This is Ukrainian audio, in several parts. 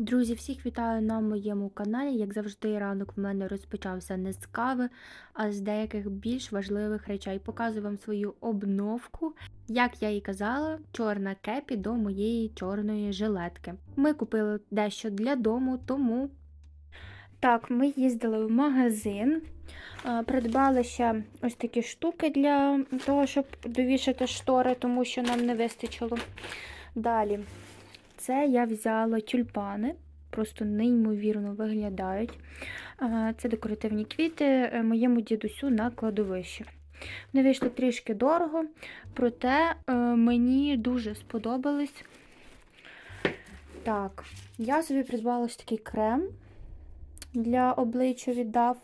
Друзі, всіх вітаю на моєму каналі. Як завжди, ранок в мене розпочався не з кави, а з деяких більш важливих речей. Показую вам свою обновку. Як я і казала, чорна кепі до моєї чорної жилетки. Ми купили дещо для дому, тому. Так, ми їздили в магазин, е, придбали ще ось такі штуки для того, щоб довішати штори, тому що нам не вистачило. Далі. Це я взяла тюльпани, просто неймовірно виглядають. Це декоративні квіти е, моєму дідусю на кладовищі. Вони вийшли трішки дорого, проте е, мені дуже сподобались. Так, я собі придбала ось такий крем для обличчя віддав.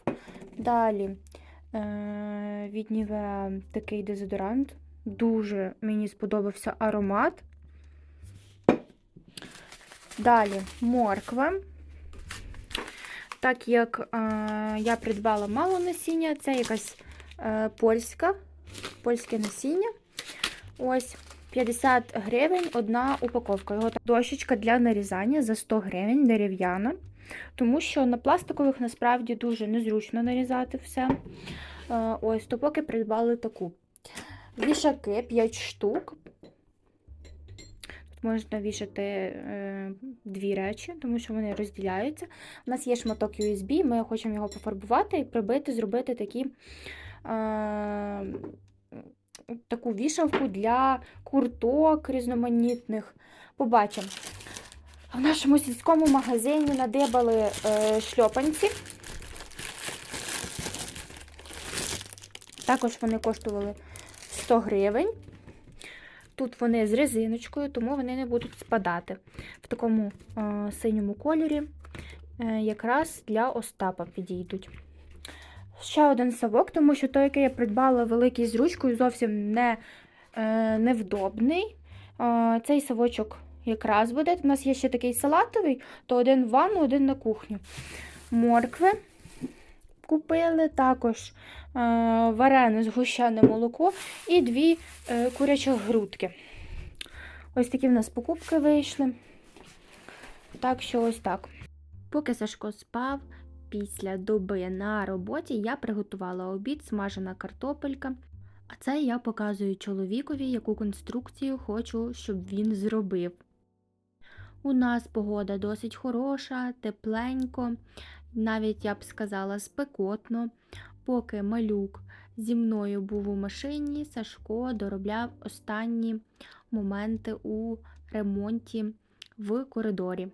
Далі е, від Nivea такий дезодорант. Дуже мені сподобався аромат. Далі морква. Так як е, я придбала мало насіння, це якась е, польська, польське насіння. Ось 50 гривень одна упаковка. Його дощечка для нарізання за 100 гривень дерев'яна. Тому що на пластикових насправді дуже незручно нарізати все. Е, ось, то поки придбали таку. Вішаки 5 штук. Можна вішати е, дві речі, тому що вони розділяються. У нас є шматок USB, ми хочемо його пофарбувати і прибити, зробити такі, е, таку вішалку для курток різноманітних. Побачимо. В нашому сільському магазині надибали е, шльопанці. Також вони коштували 100 гривень. Тут вони з резиночкою, тому вони не будуть спадати. В такому е, синьому кольорі е, якраз для Остапа підійдуть. Ще один совок, тому що той, який я придбала великий з ручкою, зовсім не, е, невдобний. Е, цей совочок якраз буде. У нас є ще такий салатовий, то один в ванну, один на кухню. Моркви купили також е, варене згущене молоко і дві е, курячі грудки. Ось такі в нас покупки вийшли. Так що ось так. Поки Сашко спав, після доби на роботі я приготувала обід, смажена картопелька. А це я показую чоловікові, яку конструкцію хочу, щоб він зробив. У нас погода досить хороша, тепленько, навіть я б сказала спекотно. Поки малюк зі мною був у машині, Сашко доробляв останні моменти у ремонті в коридорі.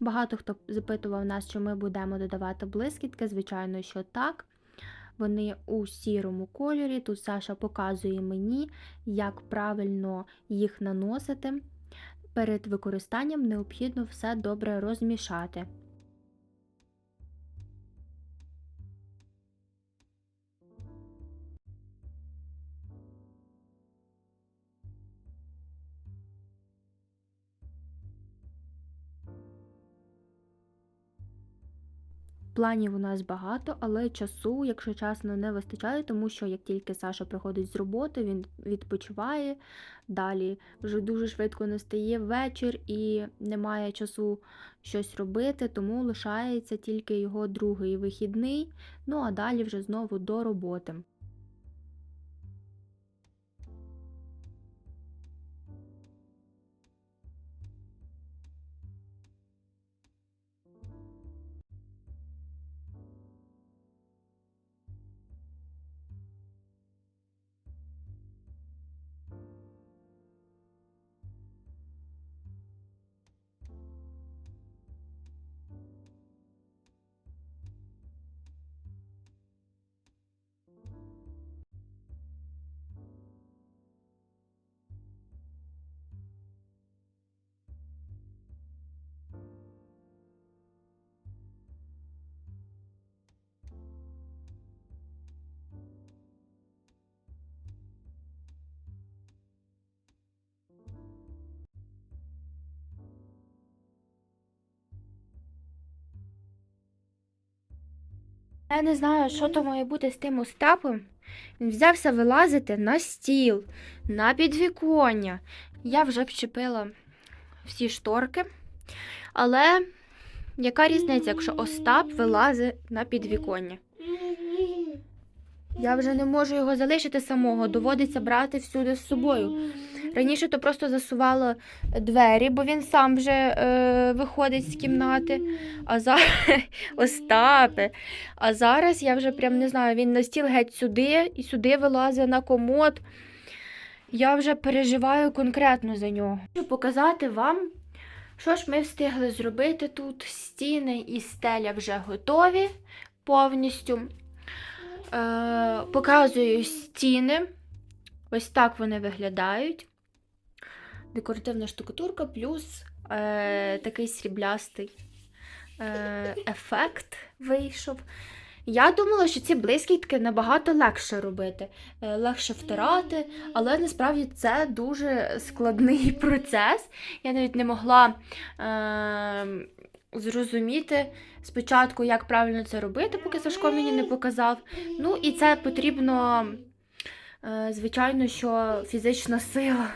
Багато хто запитував нас, чи ми будемо додавати блискітки. Звичайно, що так. Вони у сірому кольорі. Тут Саша показує мені, як правильно їх наносити. Перед використанням необхідно все добре розмішати. Планів у нас багато, але часу, якщо чесно, не вистачає, тому що як тільки Саша приходить з роботи, він відпочиває. Далі вже дуже швидко настає вечір і немає часу щось робити, тому лишається тільки його другий вихідний. Ну а далі вже знову до роботи. Я не знаю, що то має бути з тим Остапом. Він взявся вилазити на стіл, на підвіконня. Я вже вчепила всі шторки. Але яка різниця, якщо Остап вилазить на підвіконня? Я вже не можу його залишити самого, доводиться брати всюди з собою. Раніше то просто засувала двері, бо він сам вже е, виходить з кімнати. А зараз Остапе. А зараз я вже прям не знаю, він на стіл геть сюди і сюди вилазить на комод. Я вже переживаю конкретно за нього. Хочу показати вам, що ж ми встигли зробити тут. Стіни і стеля вже готові повністю. Е, показую стіни. Ось так вони виглядають. Декоративна штукатурка, плюс е, такий сріблястий е, ефект вийшов. Я думала, що ці блискітки набагато легше робити, е, легше втирати, але насправді це дуже складний процес. Я навіть не могла е, зрозуміти спочатку, як правильно це робити, поки Сашко мені не показав. Ну, і це потрібно, е, звичайно, що фізична сила.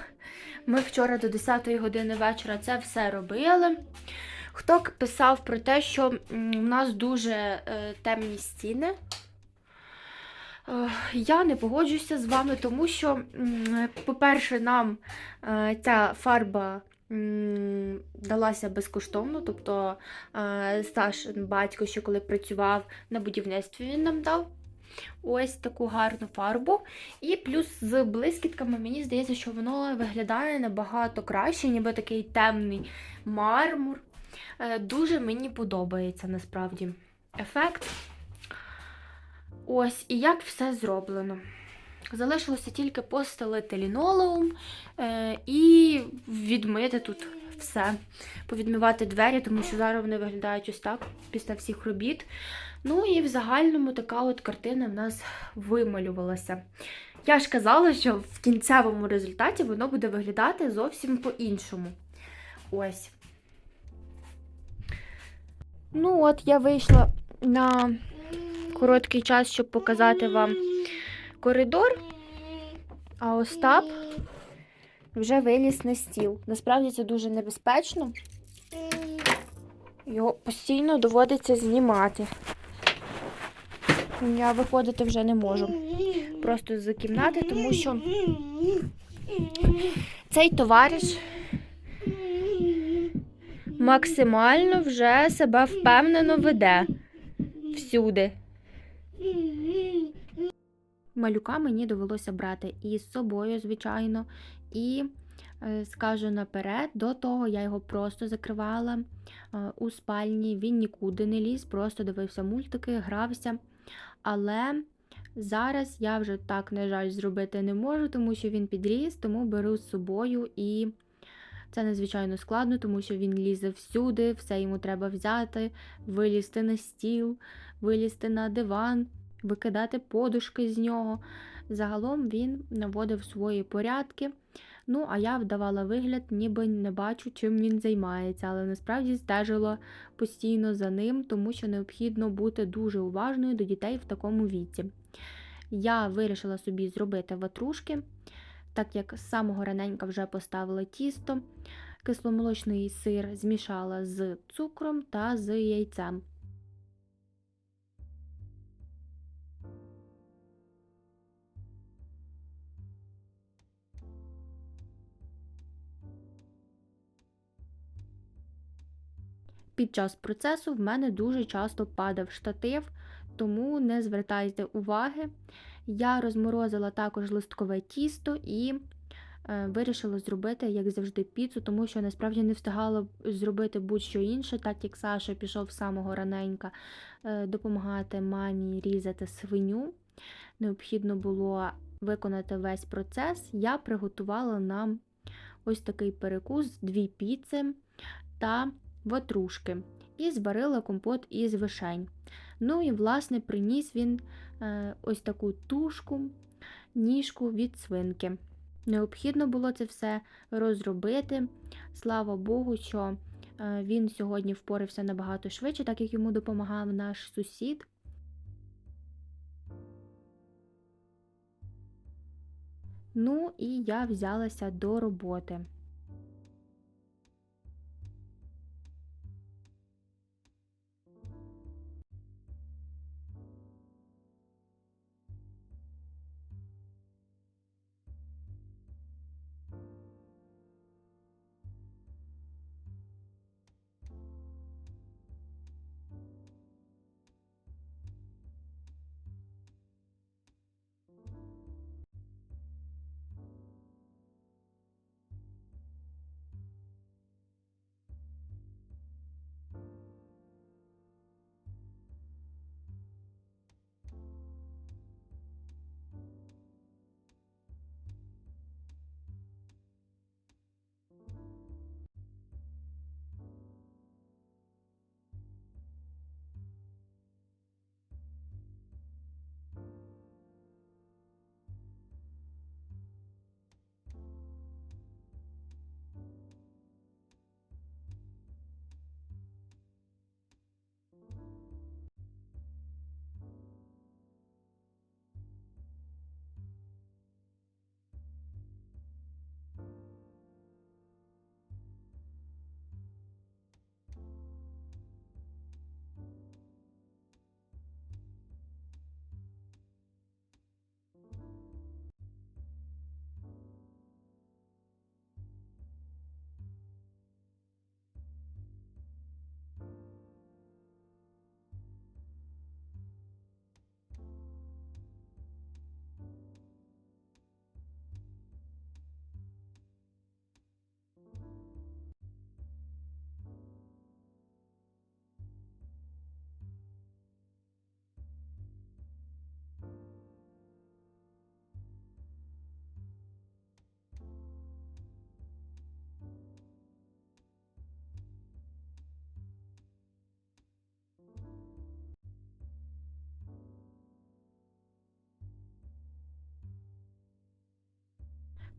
Ми вчора до 10 години вечора це все робили. Хто писав про те, що у нас дуже е, темні стіни? Е, Я не погоджуюся з вами, тому що, по-перше, нам е, ця фарба далася безкоштовно. Тобто Сташ, батько, ще коли працював на будівництві, він нам дав ось таку гарну фарбу. І плюс з блискітками мені здається, що воно виглядає набагато краще, ніби такий темний мармур. Е, Дуже мені подобається насправді ефект. Ось, і як все зроблено. Залишилося тільки постелити лінолеум е, і відмити тут все. Повідмивати двері, тому що зараз вони виглядають ось так після всіх робіт. Ну і в загальному така от картина в нас вималювалася. Я ж казала, що в кінцевому результаті воно буде виглядати зовсім по-іншому. Ось. Ну, от я вийшла на короткий час, щоб показати вам коридор, а Остап вже виліз на стіл. Насправді це дуже небезпечно. Його постійно доводиться знімати. Я виходити вже не можу. Просто з кімнати, тому що цей товариш максимально вже себе впевнено веде всюди. Малюка мені довелося брати і з собою, звичайно, і е, скажу наперед, до того я його просто закривала е, у спальні. Він нікуди не ліз, просто дивився мультики, грався. Але зараз я вже так, на жаль, зробити не можу, тому що він підріс, тому беру з собою і. Це надзвичайно складно, тому що він лізе всюди, все йому треба взяти, вилізти на стіл, вилізти на диван, викидати подушки з нього. Загалом він наводив свої порядки. Ну, а я вдавала вигляд, ніби не бачу, чим він займається, але насправді стежила постійно за ним, тому що необхідно бути дуже уважною до дітей в такому віці. Я вирішила собі зробити ватрушки, так як з самого раненька вже поставила тісто, кисломолочний сир змішала з цукром та з яйцем. Під час процесу в мене дуже часто падав штатив, тому не звертайте уваги. Я розморозила також листкове тісто і е, вирішила зробити, як завжди, піцу, тому що насправді не встигала зробити будь-що інше, так як Саша пішов з самого раненька е, допомагати мамі різати свиню. Необхідно було виконати весь процес. Я приготувала нам ось такий перекус, дві піци та ватрушки і зварила компот із вишень. Ну і, власне, приніс він е, ось таку тушку, ніжку від свинки. Необхідно було це все розробити. Слава Богу, що е, він сьогодні впорався набагато швидше, так як йому допомагав наш сусід. Ну і я взялася до роботи.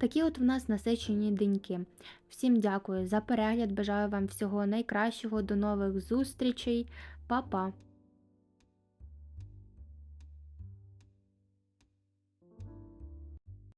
Такі от в нас насичені деньки. Всім дякую за перегляд. Бажаю вам всього найкращого. До нових зустрічей. Па-па!